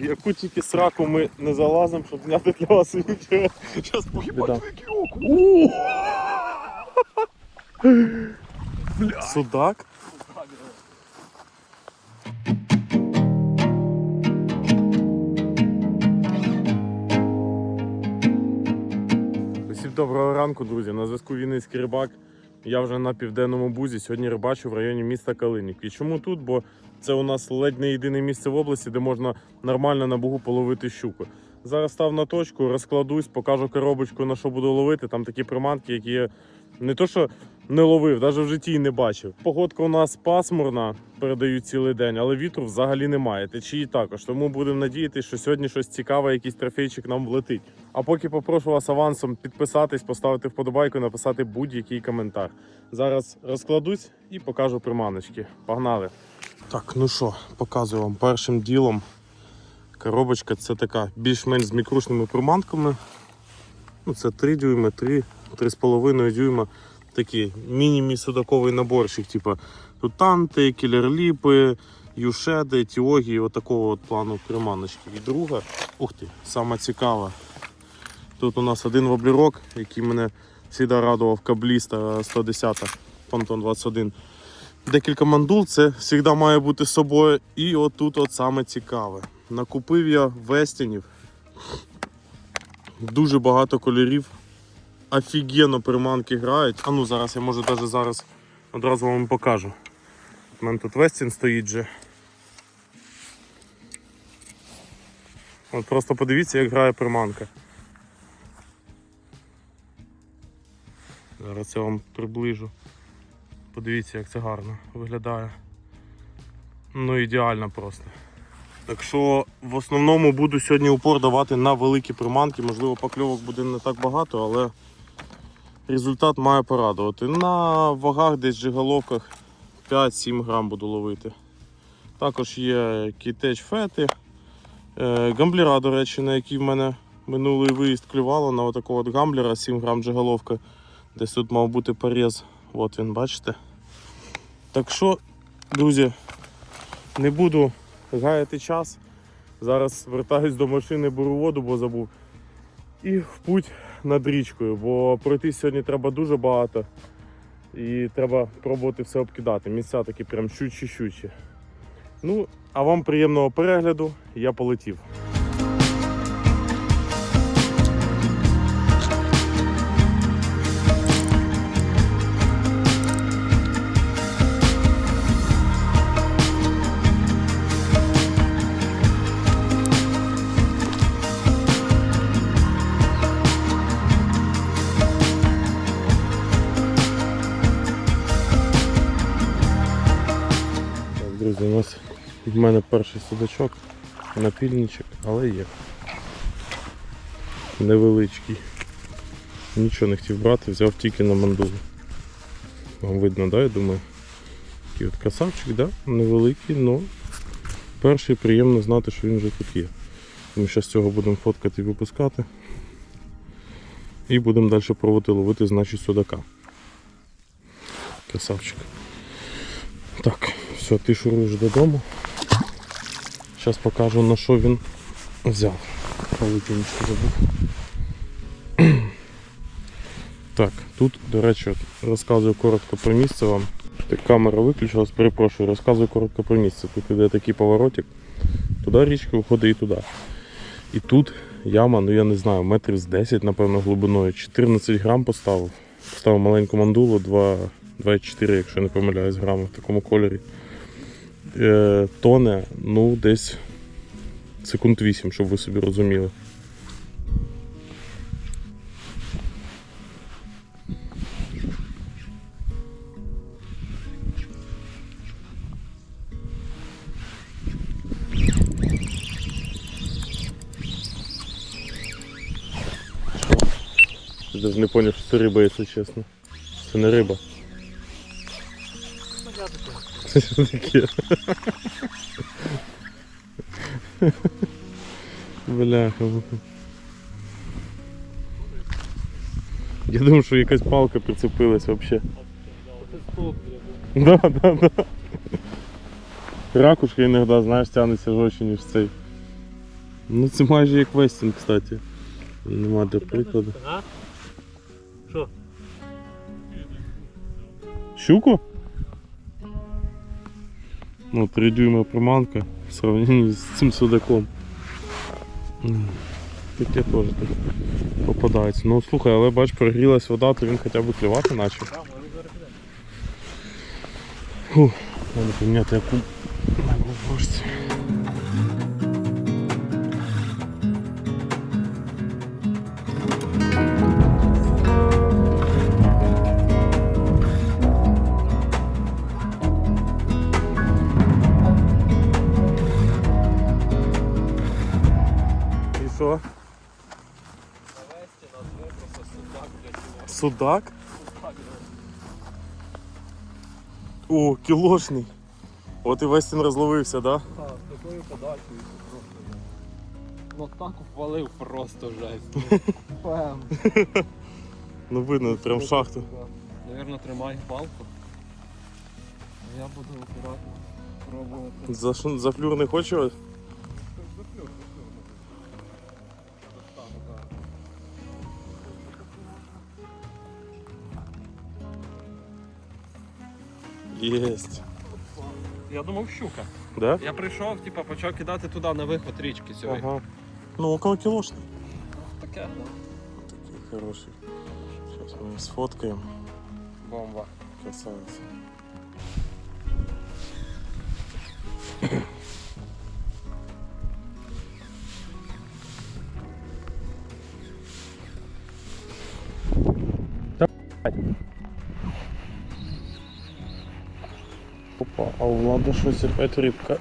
В яку тільки сраку ми не залазимо, щоб зняти для вас відео. Зараз погибать Судак? Усім доброго ранку, друзі. На зв'язку Вінницький рибак. Я вже на південному бузі. Сьогодні рибачу в районі міста Калинів. І чому тут? Бо це у нас ледь не єдине місце в області, де можна нормально на бугу половити щуку. Зараз став на точку, розкладусь, покажу коробочку, на що буду ловити. Там такі приманки, які я не то що не ловив, навіть в житті й не бачив. Погодка у нас пасмурна, передають цілий день, але вітру взагалі немає. Течії також. Тому будемо надіятися, що сьогодні щось цікаве, якийсь трофейчик нам влетить. А поки попрошу вас авансом підписатись, поставити вподобайку, написати будь-який коментар. Зараз розкладусь і покажу приманочки. Погнали! Так, ну що, показую вам першим ділом. Коробочка це така більш-менш з мікрушними приманками. Ну, це 3 дюйми, 3, 3,5 дюйма. Такий міні-мі судаковий наборчик, типу тут танти, кілерліпи, юшеди, тіогі, отакого от плану приманочки. І друга, ух ти, сама цікава. Тут у нас один воблерок, який мене завжди радував кабліста 110 Пантон 21. Декілька мандул, це завжди має бути з собою. І отут от саме цікаве. Накупив я вестінів. Дуже багато кольорів. Офігенно приманки грають. А ну зараз я може навіть зараз одразу вам покажу. У мене тут Вестін стоїть же. От просто подивіться, як грає приманка. Зараз я вам приближу. Подивіться, як це гарно виглядає. Ну ідеально просто. Так що в основному буду сьогодні упор давати на великі приманки. Можливо, покльовок буде не так багато, але результат має порадувати. На вагах десь жиголовках 5-7 грам буду ловити. Також є кітеч фети. Е, Гамблера, до речі, на який в мене минулий виїзд клювало на отакого от гамблера 7 грам джиголовка. Десь тут мав бути поріз. От він, бачите. Так що, друзі, не буду гаяти час. Зараз вертаюсь до машини, беру воду, бо забув. І в путь над річкою, бо пройти сьогодні треба дуже багато. І треба пробувати все обкидати. Місця такі прям щучі-щучі. Ну, а вам приємного перегляду. Я полетів. Друзі, у нас в мене перший судачок, напільничок, але є. Невеличкий. Нічого не хотів брати, взяв тільки на мандулу. Вам видно, да, я думаю. Такий от красавчик, да? невеликий, але перший приємно знати, що він вже тут є. Ми зараз цього будемо фоткати і випускати. І будемо далі пробувати ловити значить судака. Красавчик. Так, все, ти шуруєш додому. Зараз покажу на що він взяв. Забув. Так, тут, до речі, розказую коротко про місце вам. Так, камера виключилась, перепрошую, розказую коротко про місце. Тут іде такий поворотик. Туди річка виходить і туди. І тут яма, ну я не знаю, метрів з 10, напевно, глибиною. 14 грам поставив. Поставив маленьку мандулу, 2,4, якщо не помиляюсь, грами в такому кольорі. Е, тоне, ну, десь секунд 8, щоб ви собі розуміли. Я не зрозумів, що це риба, якщо чесно. Це не риба. Що таке? Бляха. Я думав, що якась палка прицепилась взагалі. Да, да, да. Ракушка іноді, знаєш, тягнеться жорстче, ніж цей. Ну це майже як Вестін, кстати. Нема для прикладу. Що? Щуку? Ну, 3 дюйма приманка в сравнении з цим судаком. Таке теж так попадається. Ну слухай, але бач, прогрілась вода, то він хоча б клювати почав. Фух, Надо поміняти яку Судак? О, кілошний. От і Вестін розловився, да? Так, з такою подачею просто. Ну так ввалив просто жесть. Пем. Ну видно, прям шахту. Навірно, тримай палку. А я буду акуратно пробувати. За, ш- за флюр не хочу? Єсть. Я думав щука. Да? Я прийшов, типа, почав кидати туди на виход річки сьогодні. Ага. Ну, около кілошний. Таке. Такий хороший. Зараз ми сфоткаємо. Бомба. Красавець. Опа, а у Влада щось опять рибка.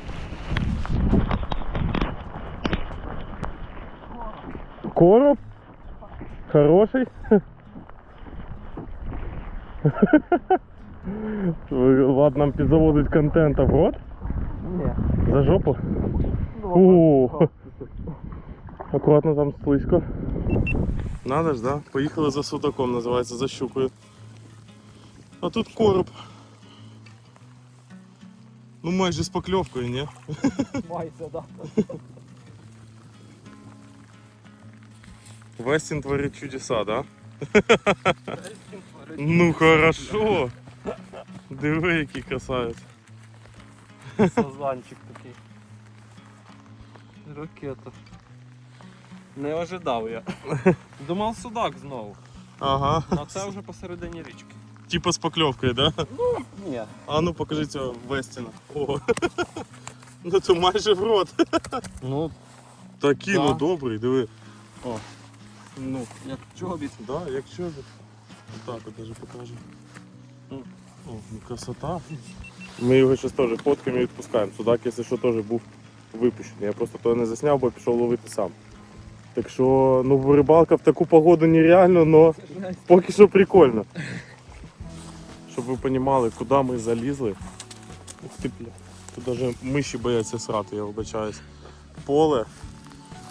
Короб? Хороший? Влад нам підзаводить контента в рот? Ні. За жопу? О, акуратно там слизько. Надо ж, да? Поїхали за судаком, називається, за щукою. А тут короб. Ну майже з покльовкою, ні? Мається, да. Вестін творить чудеса, да? Ну хорошо. Диви, який красавець. Сазанчик такий. Ракета. Не ожидав я. Думав судак знову. Ага. А це вже посередині річки. Типа з покльовкою, да? Ні. А ну покажи цього Вестіна. О. Ну то майже в рот. Ну, Такий, Да. ну добрий, диви. О. Ну, як чобіт. да, як чобіт. Так от даже покажу. О, ну красота. Ми його зараз теж фоткаємо і відпускаємо. Судак, якщо що, теж був випущений. Я просто того не засняв, бо пішов ловити сам. Так що, ну рибалка в таку погоду нереально, але поки що прикольно. Щоб ви розуміли, куди ми залізли. Ух ти, бля. Тут навіть миші бояться срати, я вибачаюсь. Поле,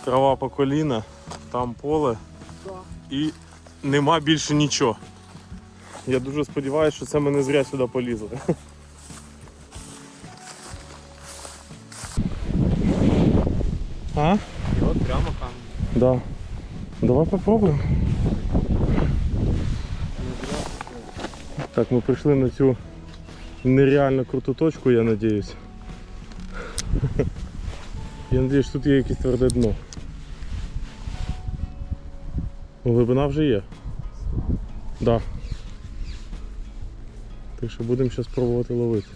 трава по коліна, там поле і нема більше нічого. Я дуже сподіваюся, що це ми не зря сюди полізли. А? І от прямо камінь. Да. Давай попробуємо. Так, ми прийшли на цю нереально круту точку, я надіюсь. Я надіюсь, що тут є якесь тверде дно. Глибина вже є. Да. Так що будемо зараз пробувати ловити.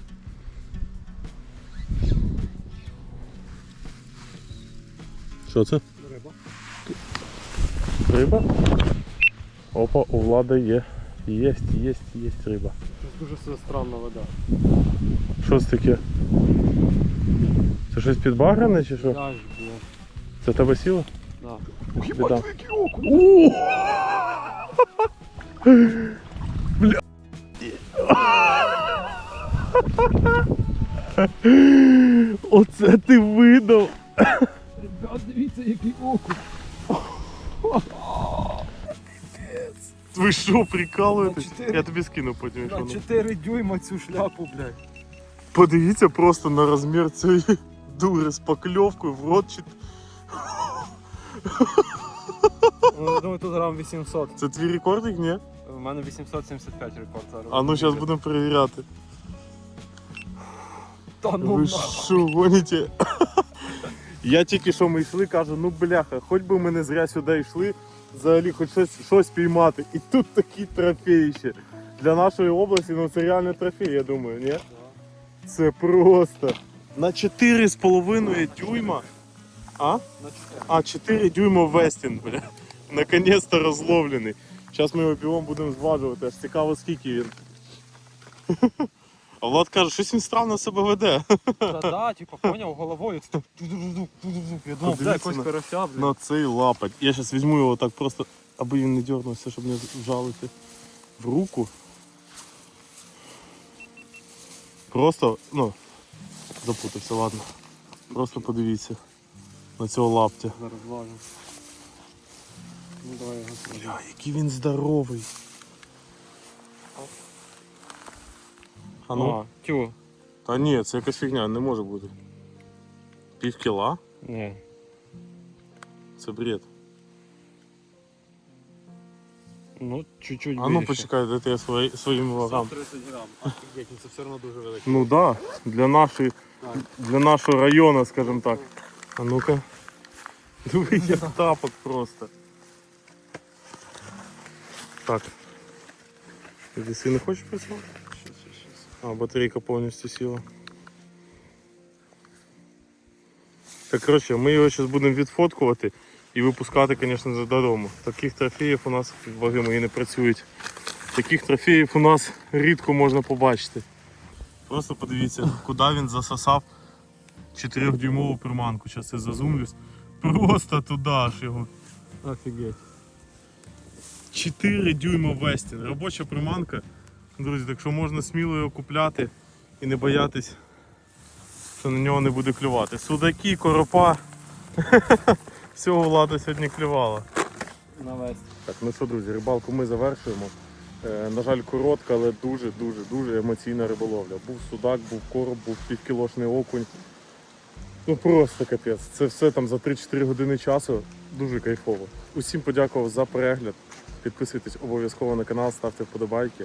Що це? Риба. Риба? Опа, у Влада є. Єсть, єсть, єсть риба. Тут дуже все странна вода. Що це таке? Це щось підбагрене чи що? Бля. Це тебе сіло? Да. Біда. О! Бля. Оце ти видав! Ребят, дивіться, який окунь. Ви що, прикалуєтесь? На чотири. Я тобі скину потім. якщо На не- 4 дюйма цю шляпу, блядь. Подивіться просто на розмір цієї дури з покльовкою в рот. Чи... Ну, думаю, тут грам 800. Це твій рекордик, ні? У мене 875 рекорд зараз. А ну зараз будемо перевіряти. Та ну Ви нахуй. що, гоніте? Я тільки що ми йшли, кажу, ну бляха, хоч би ми не зря сюди йшли, взагалі хоч щось, щось піймати. І тут такі трофеї ще. Для нашої області, ну це реально трофей, я думаю, ні? Це просто. На 4,5 дюйма. А? 4. А, 4 дюйма Вестін, бля. Наконец-то розловлений. Зараз ми його бігом будемо зважувати, аж цікаво скільки він. А Влад каже, щось він странно себе веде. Та да, типу, поняв головою. це так ту-ду-ду-ду, ту-ду-ду. Я думав, Подивіться де якось на- карася, блін. На цей лапать. Я зараз візьму його так просто, аби він не дернувся, щоб не вжалити в руку. Просто, ну, запутався, ладно. Просто подивіться на цього лаптя. Зараз влажу. Ну давай його. Бля, який він здоровий. А ну? А, тю. Та ні, це якась фігня, не може бути. Пів кіла? Ні. Це бред. Ну, чуть-чуть А ну більше. почекай, дайте я свої, своїм вагам. 130 грам. Офігеть, ну це все одно дуже велике. Ну да, для нашої, Так. для нашого району, скажімо так. А ну-ка. Диви, як тапок просто. Так. Ти си не хочеш працювати? А, батарейка повністю сіла. Так, коротше, ми його зараз будемо відфоткувати і випускати, звісно, додому. Таких трофеїв у нас ваги мої не працюють. Таких трофеїв у нас рідко можна побачити. Просто подивіться, куди він засосав 4-дюймову приманку. Зараз я зазумлюсь. Просто туди аж його. Офігеть. 4 дюйма Вестін. Робоча приманка. Друзі, так що можна сміло його купляти і не боятись, що на нього не буде клювати. Судаки, коропа. Всього влада сьогодні клювала. На весь. Так, ну що, друзі, рибалку ми завершуємо. Е, на жаль, коротка, але дуже-дуже дуже емоційна риболовля. Був судак, був короб, був півкілошний окунь. Ну просто капець. Це все там за 3-4 години часу. Дуже кайфово. Усім подякував за перегляд. Підписуйтесь обов'язково на канал, ставте вподобайки